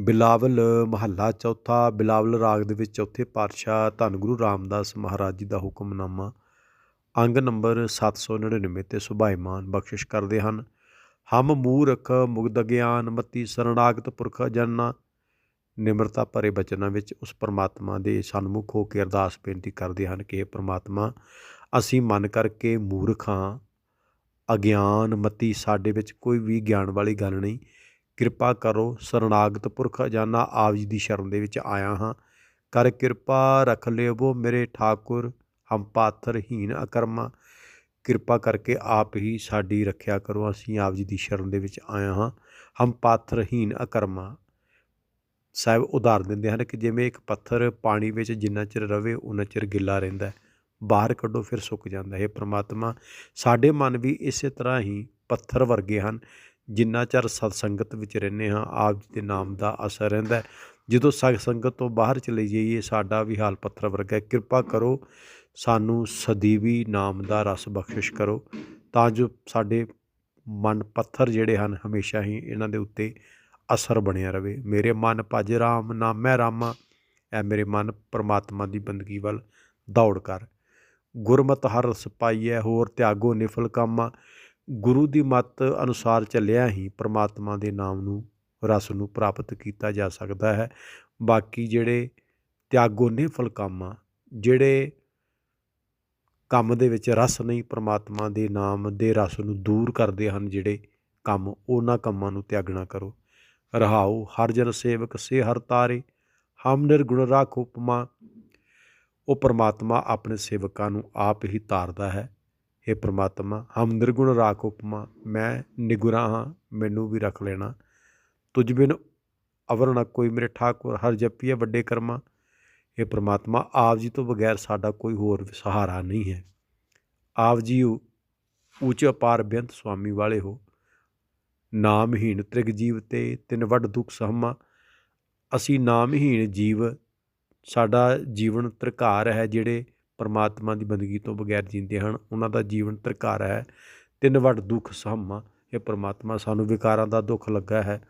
ਬਿਲਾਵਲ ਮਹੱਲਾ ਚੌਥਾ, ਬਿਲਾਵਲ ਰਾਗ ਦੇ ਵਿੱਚ ਚੌਥੇ ਪਾਤਸ਼ਾਹ ਧੰਨ ਗੁਰੂ ਰਾਮਦਾਸ ਮਹਾਰਾਜ ਜੀ ਦਾ ਹੁਕਮਨਾਮਾ, ਅੰਗ ਨੰਬਰ 799 ਤੇ ਸੁਭਾਈਮਾਨ ਬਖਸ਼ਿਸ਼ ਕਰਦੇ ਹਨ। ਹਮ ਮੂਰਖ ਮੁਗਧ ਗਿਆਨ ਮਤੀ ਸਰਣਾਗਤ ਪੁਰਖ ਜਨਨਾ। ਨਿਮਰਤਾ ਭਰੇ ਬਚਨਾਂ ਵਿੱਚ ਉਸ ਪਰਮਾਤਮਾ ਦੇ ਸਨਮੁਖ ਹੋ ਕੇ ਅਰਦਾਸ ਬੇਨਤੀ ਕਰਦੇ ਹਨ ਕਿ ਇਹ ਪਰਮਾਤਮਾ, ਅਸੀਂ ਮਨ ਕਰਕੇ ਮੂਰਖ ਹਾਂ। ਅਗਿਆਨ ਮਤੀ ਸਾਡੇ ਵਿੱਚ ਕੋਈ ਵੀ ਗਿਆਨ ਵਾਲੀ ਗੱਲ ਨਹੀਂ। ਕਿਰਪਾ ਕਰੋ ਸਰਣਾਗਤ ਪੁਰਖ ਜਾਨਾ ਆਪ ਜੀ ਦੀ ਸ਼ਰਨ ਦੇ ਵਿੱਚ ਆਇਆ ਹਾਂ। ਕਰ ਕਿਰਪਾ ਰੱਖ ਲਿਓ ਮੇਰੇ ਠਾਕੁਰ, ਹਮ ਪਾਥਰਹੀਨ ਅਕਰਮਾ। ਕਿਰਪਾ ਕਰਕੇ ਆਪ ਹੀ ਸਾਡੀ ਰੱਖਿਆ ਕਰੋ, ਅਸੀਂ ਆਪ ਜੀ ਦੀ ਸ਼ਰਨ ਦੇ ਵਿੱਚ ਆਇਆ ਹਾਂ। ਹਮ ਪਾਥਰਹੀਨ ਅਕਰਮਾ। ਸਾਹਿਬ ਉਦਾਹਰਨ ਦਿੰਦੇ ਹਨ ਕਿ ਜਿਵੇਂ ਇੱਕ ਪੱਥਰ ਪਾਣੀ ਵਿੱਚ ਜਿੰਨਾ ਚਿਰ ਰਵੇ ਉਨਾ ਚਿਰ ਗਿੱਲਾ ਰਹਿੰਦਾ ਹੈ। ਬਾਹਰ ਕੱਢੋ, ਫਿਰ ਸੁੱਕ ਜਾਂਦਾ ਹੈ ਪ੍ਰਮਾਤਮਾ, ਸਾਡੇ ਮਨ ਵੀ ਇਸੇ ਤਰ੍ਹਾਂ ਹੀ ਪੱਥਰ ਵਰਗੇ ਹਨ। ਜਿੰਨਾ ਚਿਰ ਸਤ ਸੰਗਤ ਵਿੱਚ ਰਹਿੰਦੇ ਹਾਂ, ਆਪ ਜੀ ਦੇ ਨਾਮ ਦਾ ਅਸਰ ਰਹਿੰਦਾ ਜਦੋਂ ਸਤ ਸੰਗਤ ਤੋਂ ਬਾਹਰ ਚਲੇ ਜਾਈਏ, ਸਾਡਾ ਵੀ ਹਾਲ ਪੱਥਰ ਵਰਗਾ ਕਿਰਪਾ ਕਰੋ, ਸਾਨੂੰ ਸਦੀਵੀ ਨਾਮ ਦਾ ਰਸ ਬਖਸ਼ਿਸ਼ ਕਰੋ, ਤਾਂ ਜੋ ਸਾਡੇ ਮਨ ਪੱਥਰ ਜਿਹੜੇ ਹਨ, ਹਮੇਸ਼ਾ ਹੀ ਇਹਨਾਂ ਦੇ ਉੱਤੇ ਅਸਰ ਬਣਿਆ ਰਵੇ ਮੇਰੇ ਮਨ ਭਜ ਰਾਮ ਨਾਮੈ ਰਾਮਾ, ਐ ਮੇਰੇ ਮਨ ਪਰਮਾਤਮਾ ਦੀ ਬੰਦਗੀ ਵੱਲ ਦੌੜ ਕਰ। ਗੁਰਮਤ ਹਰ ਰਸ ਪਾਈਐ ਹੋਰ ਤਿਆਗੋ ਨਿਫਲ ਕਾਮਾ। ਗੁਰੂ ਦੀ ਮੱਤ ਅਨੁਸਾਰ ਚੱਲਿਆ ਹੀ ਪ੍ਰਮਾਤਮਾ ਦੇ ਨਾਮ ਨੂੰ, ਰਸ ਨੂੰ ਪ੍ਰਾਪਤ ਕੀਤਾ ਜਾ ਸਕਦਾ ਹੈ। ਬਾਕੀ ਜਿਹੜੇ ਤਿਆਗੋ ਨੇ ਕਾਮਾ ਜਿਹੜੇ ਕੰਮ ਦੇ ਵਿੱਚ ਰਸ ਨਹੀਂ ਪ੍ਰਮਾਤਮਾ ਦੇ ਨਾਮ ਦੇ ਰਸ ਨੂੰ ਦੂਰ ਕਰਦੇ ਹਨ ਜਿਹੜੇ ਕੰਮ ਉਹਨਾਂ ਕੰਮਾਂ ਨੂੰ ਤਿਆਗਣਾ ਕਰੋ। ਰਹਾਉ ਹਰ ਜਨ ਸੇਵਕ ਸੇ ਹਰ ਤਾਰੇ, ਹਮ ਨਿਰਗੁਣ ਰਾਖ ਉਪਮਾ। ਉਹ ਪਰਮਾਤਮਾ ਆਪਣੇ ਸੇਵਕਾਂ ਨੂੰ ਆਪ ਹੀ ਤਾਰਦਾ ਹੈ। हे ਪ੍ਰਮਾਤਮਾ, ਹਮ ਨਿਰਗੁਣ ਰਾਖ ਉਪਮਾ, ਮੈਂ ਨਿਗੁਰਾ ਹਾਂ, ਮੈਨੂੰ ਵੀ ਰੱਖ ਲੈਣਾ। ਤੁਝ ਬਿਨ ਅਵਰ ਨ ਕੋਈ ਮੇਰੇ ਠਾਕੁਰ, ਹਰ ਜਪੀਏ ਵੱਡੇ ਕਰਮਾ। ਇਹ ਪ੍ਰਮਾਤਮਾ, ਆਪ ਜੀ ਤੋਂ ਬਗੈਰ ਸਾਡਾ ਕੋਈ ਹੋਰ ਸਹਾਰਾ ਨਹੀਂ ਹੈ। ਆਪ ਜੀ ਉੱਚ ਅਪਾਰ ਬੇਅੰਤ ਸੁਆਮੀ ਵਾਲੇ ਹੋ। ਨਾਮਹੀਣ ਤ੍ਰਿਗ ਜੀਵ ਤੇ ਤਿੰਨ ਵੱਡ ਦੁੱਖ ਸਹਮਾ। ਅਸੀਂ ਨਾਮਹੀਣ ਜੀਵ, ਸਾਡਾ ਜੀਵਨ ਤਰਕਾਰ ਹੈ ਜਿਹੜੇ ਪਰਮਾਤਮਾ ਦੀ ਬੰਦਗੀ ਤੋਂ ਬਗੈਰ ਜੀਂਦੇ ਹਨ, ਉਹਨਾਂ ਦਾ ਜੀਵਨ ਤਰਕਾਰ ਹੈ। ਤਿੰਨ ਵੱਡ ਦੁੱਖ ਸਹਮਾ ਇਹ ਪਰਮਾਤਮਾ ਸਾਨੂੰ ਵਿਕਾਰਾਂ ਦਾ ਦੁੱਖ ਲੱਗਾ ਹੈ।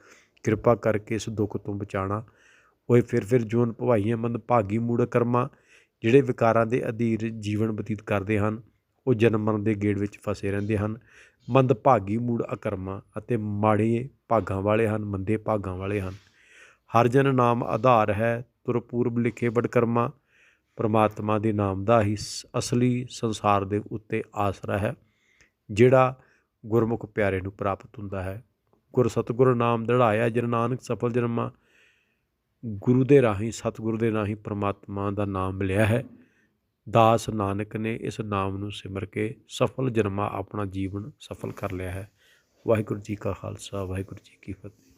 ਕਿਰਪਾ ਕਰਕੇ ਇਸ ਦੁੱਖ ਤੋਂ ਬਚਾਣਾ। ਓਏ ਫਿਰ ਫਿਰ ਜੂਨ ਭਵਾਈਆਂ ਮੰਦ ਭਾਗੀ ਮੂੜ ਕਰਮਾ, ਜਿਹੜੇ ਵਿਕਾਰਾਂ ਦੇ ਅਧੀਰ ਜੀਵਨ ਬਤੀਤ ਕਰਦੇ ਹਨ, ਉਹ ਜਨਮ ਮਰਨ ਦੇ ਗੇੜ ਵਿੱਚ ਫਸੇ ਰਹਿੰਦੇ ਹਨ। ਮੰਦ ਭਾਗੀ ਮੂੜ ਅਕਰਮਾ ਅਤੇ ਮਾੜੇ ਭਾਗਾਂ ਵਾਲੇ ਹਨ, ਮੰਦੇ ਭਾਗਾਂ ਵਾਲੇ ਹਨ। ਹਰ ਜਨ ਨਾਮ ਆਧਾਰ ਹੈ ਤੁਰ ਪੂਰਬ ਲਿਖੇ ਬੜ ਪਰਮਾਤਮਾ ਦੇ ਨਾਮ ਦਾ ਹੀ ਅਸਲੀ ਸੰਸਾਰ ਦੇ ਉੱਤੇ ਆਸਰਾ ਹੈ, ਜਿਹੜਾ ਗੁਰਮੁਖ ਪਿਆਰੇ ਨੂੰ ਪ੍ਰਾਪਤ ਹੁੰਦਾ ਹੈ। ਗੁਰ ਸਤਗੁਰ ਨਾਮ ਦੜਾਇਆ ਜਨ ਨਾਨਕ ਸਫਲ ਜਨਮਾ, ਗੁਰੂ ਦੇ ਰਾਹੀਂ, ਸਤਗੁਰੂ ਦੇ ਰਾਹੀਂ ਪ੍ਰਮਾਤਮਾ ਦਾ ਨਾਮ ਮਿਲਿਆ ਹੈ। ਦਾਸ ਨਾਨਕ ਨੇ ਇਸ ਨਾਮ ਨੂੰ ਸਿਮਰ ਕੇ ਸਫਲ ਜਨਮਾ ਆਪਣਾ ਜੀਵਨ ਸਫਲ ਕਰ ਲਿਆ ਹੈ। ਵਾਹਿਗੁਰੂ ਜੀ ਕਾ ਖਾਲਸਾ, ਵਾਹਿਗੁਰੂ ਜੀ ਕੀ ਫਤਿਹ।